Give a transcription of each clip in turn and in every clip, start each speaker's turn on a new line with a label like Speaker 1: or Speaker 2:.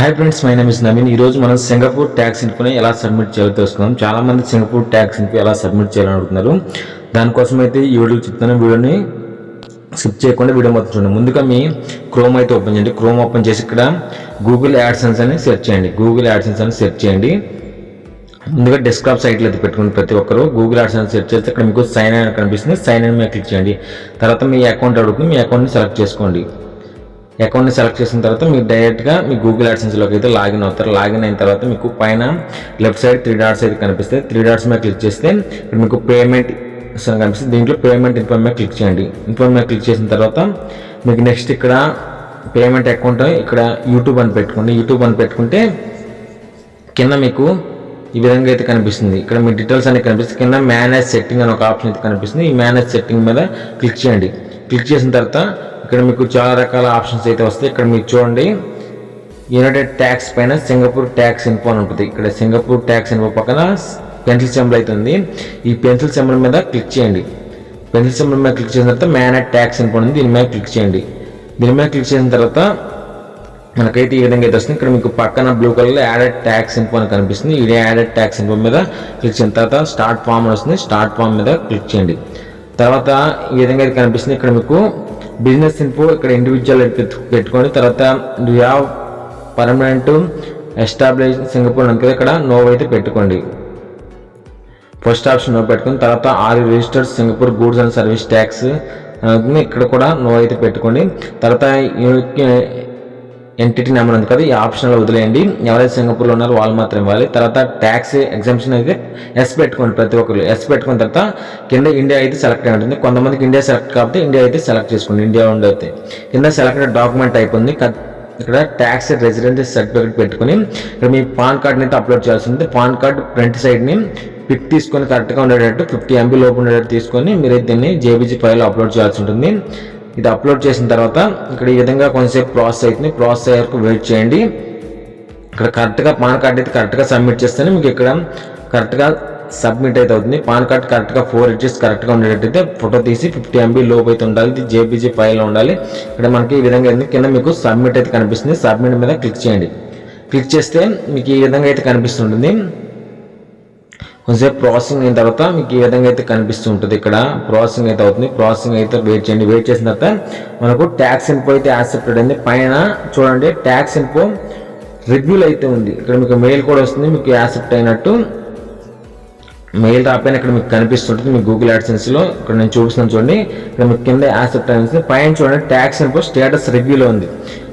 Speaker 1: Hi friends my name is Naveen ఈరోజు మనం Singapore tax ఇన్ఫోని ఎలా సబ్మిట్ చేయాలో తెలుసుకుందాం. చాలామంది సింగపూర్ ట్యాక్స్ ఇన్ఫో ఎలా సబ్మిట్ చేయాలని అడుగుతున్నారు. దానికోసం అయితే ఈ వీడియో చెప్తాను వీడియోని స్కిప్ చేయకుండా వీడియో మొత్తం చూడండి. ముందుగా మీ క్రోమ్ అయితే ఓపెన్ చేయండి. క్రోమ్ ఓపెన్ చేసి ఇక్కడ గూగుల్ యాడ్సెన్స్ అని సెర్చ్ చేయండి. గూగుల్ యాడ్సెన్స్ అని సెర్చ్ చేయండి. ముందుగా డెస్క్టాప్ సైట్లో అయితే పెట్టుకుని ప్రతి ఒక్కరు. గూగుల్ యాడ్సెన్స్ సెర్చ్ చేస్తే ఇక్కడ మీకు సైన్ ఇన్ కనిపిస్తుంది. సైన్ అని మీద క్లిక్ చేయండి. తర్వాత మీ అకౌంట్ అడుగుతుంది. మీ అకౌంట్ని సెలెక్ట్ చేసుకోండి. అకౌంట్ని సెలెక్ట్ చేసిన తర్వాత మీరు డైరెక్ట్గా మీ గూగుల్ యాడ్సెన్స్లోకి అయితే లాగిన్ అవుతారు. లాగిన్ అయిన తర్వాత మీకు పైన లెఫ్ట్ సైడ్ త్రీ డాట్స్ అయితే కనిపిస్తాయి త్రీ డాట్స్ మీద క్లిక్ చేస్తే ఇక్కడ మీకు పేమెంట్ కనిపిస్తుంది. దీంట్లో పేమెంట్ ఇన్ఫార్మ్ మీద క్లిక్ చేయండి. ఇన్ఫార్మ్ మీద క్లిక్ చేసిన తర్వాత మీకు నెక్స్ట్ ఇక్కడ పేమెంట్ అకౌంట్ ఇక్కడ యూట్యూబ్ అని పెట్టుకోండి. యూట్యూబ్ అని పెట్టుకుంటే కింద మీకు ఈ విధంగా అయితే కనిపిస్తుంది. ఇక్కడ మీ డీటెయిల్స్ అనేవి కనిపిస్తుంది కింద మేనేజ్ సెట్టింగ్ అని ఒక ఆప్షన్ అయితే కనిపిస్తుంది. ఈ మేనేజ్ సెట్టింగ్ మీద క్లిక్ చేయండి. క్లిక్ చేసిన తర్వాత ఇక్కడ మీకు చాలా రకాల ఆప్షన్స్ అయితే వస్తాయి. ఇక్కడ మీరు చూడండి. యునైటెడ్ ట్యాక్స్ పైన సింగపూర్ ట్యాక్స్ ఇన్ఫో అని ఉంటుంది. ఇక్కడ సింగపూర్ ట్యాక్స్ ఇన్ఫో పక్కన పెన్సిల్ సెంబల్ అయితే ఉంది. ఈ పెన్సిల్ సెంబల్ మీద క్లిక్ చేయండి. పెన్సిల్ సెంబల్ మీద క్లిక్ చేసిన తర్వాత మేనేజ్ ట్యాక్స్ ఇన్ఫో ఉంది. దీని మీద క్లిక్ చేయండి. దీని మీద క్లిక్ చేసిన తర్వాత మనకైతే ఈ విధంగా అయితే వస్తుంది. ఇక్కడ మీకు పక్కన బ్లూ కలర్లో యాడెడ్ ట్యాక్స్ ఇన్ఫో అని కనిపిస్తుంది. ఇది యాడెడ్ ట్యాక్స్ ఇన్ఫో మీద క్లిక్ చేసిన తర్వాత స్టార్ట్ ఫామ్ అని వస్తుంది. స్టార్ట్ ఫామ్ మీద క్లిక్ చేయండి. తర్వాత ఈ విధంగా అయితే కనిపిస్తుంది. ఇక్కడ మీకు బిజినెస్ ఇన్ఫో ఇక్కడ ఇండివిజువల్ పెట్టుకొని తర్వాత యూ పర్మనెంట్ ఎస్టాబ్లిష్ సింగపూర్ అని ఇక్కడ నో అయితే పెట్టుకోండి. ఫస్ట్ ఆప్షన్ నో పెట్టుకుని తర్వాత or registered Singapore goods and service tax ఇక్కడ కూడా నో అయితే పెట్టుకోండి. తర్వాత ఎంటిటీ నెంబర్ ఉంది కదా ఈ ఆప్షన్లో వదిలేయండి. ఎవరైతే సింగపూర్లో ఉన్నారో వాళ్ళు మాత్రం ఇవ్వాలి. తర్వాత ట్యాక్స్ ఎగ్జామ్షన్ అయితే ఎస్ పెట్టుకోండి ప్రతి ఒక్కరు. ఎస్ పెట్టుకున్న తర్వాత కింద ఇండియా అయితే సెలెక్ట్ అయి ఉంటుంది. కొంతమందికి ఇండియా సెలెక్ట్ కాబట్టి ఇండియా అయితే సెలెక్ట్ చేసుకోండి. ఇండియా ఉండి అయితే. కింద సెలెక్టెడ్ డాక్యుమెంట్ అయిపోయింది ఇక్కడ ట్యాక్స్ రెసిడెన్సీ సర్టిఫికేట్ పెట్టుకుని ఇక్కడ మీ పాన్ కార్డ్ని అయితే అప్లోడ్ చేయాల్సి ఉంది పాన్ కార్డ్ ఫ్రంట్ సైడ్ని పిక్ తీసుకొని కరెక్ట్గా ఉండేటట్టు ఫిఫ్టీ ఎంబీ లోపు ఉండేటట్టు తీసుకొని మీరు దీన్ని జేబీజీ ఫైల్ అప్లోడ్ చేయాల్సి ఉంటుంది. ఇది అప్లోడ్ చేసిన తర్వాత ఇక్కడ ఈ విధంగా కొంతసేపు ప్రాసెస్ అవుతుంది. ప్రాసెస్ అయ్యే వరకు వెయిట్ చేయండి. ఇక్కడ కరెక్ట్గా పాన్ కార్డ్ అయితే కరెక్ట్గా సబ్మిట్ చేస్తేనే. మీకు ఇక్కడ కరెక్ట్గా సబ్మిట్ అయితే అవుతుంది. పాన్ కార్డ్ కరెక్ట్గా ఫోర్ ఇంచెస్ కరెక్ట్గా ఉండేటట్టయితే ఫోటో తీసి ఫిఫ్టీ ఎంబీ లోపు అయితే ఉండాలి. ఇది జేపీజీ ఫైల్లో ఉండాలి. ఇక్కడ మనకి ఈ విధంగా కింద మీకు సబ్మిట్ అయితే కనిపిస్తుంది. సబ్మిట్ మీద క్లిక్ చేయండి. క్లిక్ చేస్తే మీకు ఈ విధంగా అయితే కనిపిస్తుంటుంది. కొంచెంసేపు ప్రాసెసింగ్ అయిన తర్వాత మీకు ఈ విధంగా అయితే కనిపిస్తూ ఉంటుంది ఇక్కడ ప్రాసెసింగ్ అయితే అవుతుంది. ప్రాసెసింగ్ అయితే వెయిట్ చేయండి. వెయిట్ చేసిన తర్వాత మనకు ట్యాక్స్ ఇన్ఫో అయితే యాక్సెప్టెడ్ అయింది పైన చూడండి ట్యాక్స్ ఇన్ఫో రివ్యూలు అయితే ఉంది. ఇక్కడ మీకు మెయిల్ కూడా వస్తుంది. మీకు యాక్సెప్ట్ అయినట్టు మెయిల్ రాపైన ఇక్కడ మీకు కనిపిస్తుంటుంది. మీ గూగుల్ యాడ్సెన్స్లో ఇక్కడ నేను చూపిస్తున్నాను చూడండి. ఇక్కడ మీకు కింద యాక్సెప్ట్ అయింది పైన చూడండి ట్యాక్స్ ఇన్ఫో స్టేటస్ రివ్యూలో ఉంది.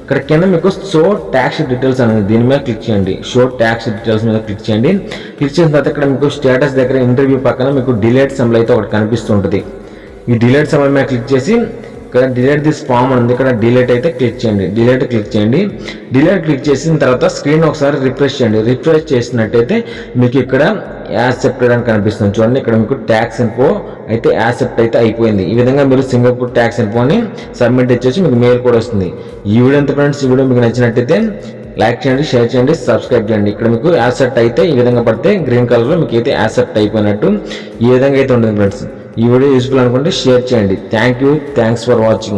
Speaker 1: ఇక్కడ కింద మీకు షో ట్యాక్స్ డీటెయిల్స్ అనేది దీని మీద క్లిక్ చేయండి. షో ట్యాక్స్ డీటెయిల్స్ మీద క్లిక్ చేయండి. క్లిక్ చేసిన తర్వాత ఇక్కడ మీకు స్టేటస్ దగ్గర ఇంటర్వ్యూ పక్కన మీకు డిలేట్ సెంబల్ అయితే ఒకటి కనిపిస్తుంటుంది. ఈ డిలేట్ సెంబల్ మీద క్లిక్ చేసి ఇక్కడ డిలేట్ దిస్ ఫామ్ ఉంది. ఇక్కడ డిలేట్ అయితే క్లిక్ చేయండి. డిలేట్ క్లిక్ చేయండి. డిలేట్ క్లిక్ చేసిన తర్వాత స్క్రీన్ ఒకసారి రిఫ్రెష్ చేయండి. రిఫ్రెష్ చేసినట్టయితే మీకు ఇక్కడ యాక్సెప్టెడ్ అని కనిపిస్తుంది. చూడండి ఇక్కడ మీకు ట్యాక్స్ ఇన్ఫో అయితే యాక్సెప్ట్ అయితే అయిపోయింది. ఈ విధంగా మీరు సింగపూర్ ట్యాక్స్ ఇన్ఫోని సబ్మిట్ ఇచ్చేసి మీకు మెయిల్ కూడా వస్తుంది. ఈ వీడియో ఎంత ఫ్రెండ్స్ ఈ వీడియో మీకు నచ్చినట్టయితే లైక్ చేయండి షేర్ చేయండి సబ్స్క్రైబ్ చేయండి. ఇక్కడ మీకు యాసెప్ట్ అయితే ఈ విధంగా పడితే గ్రీన్ కలర్లో మీకు అయితే యాసెప్ట్ అయిపోయినట్టు ఈ విధంగా అయితే ఉంటుంది ఫ్రెండ్స్. ఈ వీడియో యూస్ఫుల్ అనుకుంటే షేర్ చేయండి. Thank you. Thanks for watching.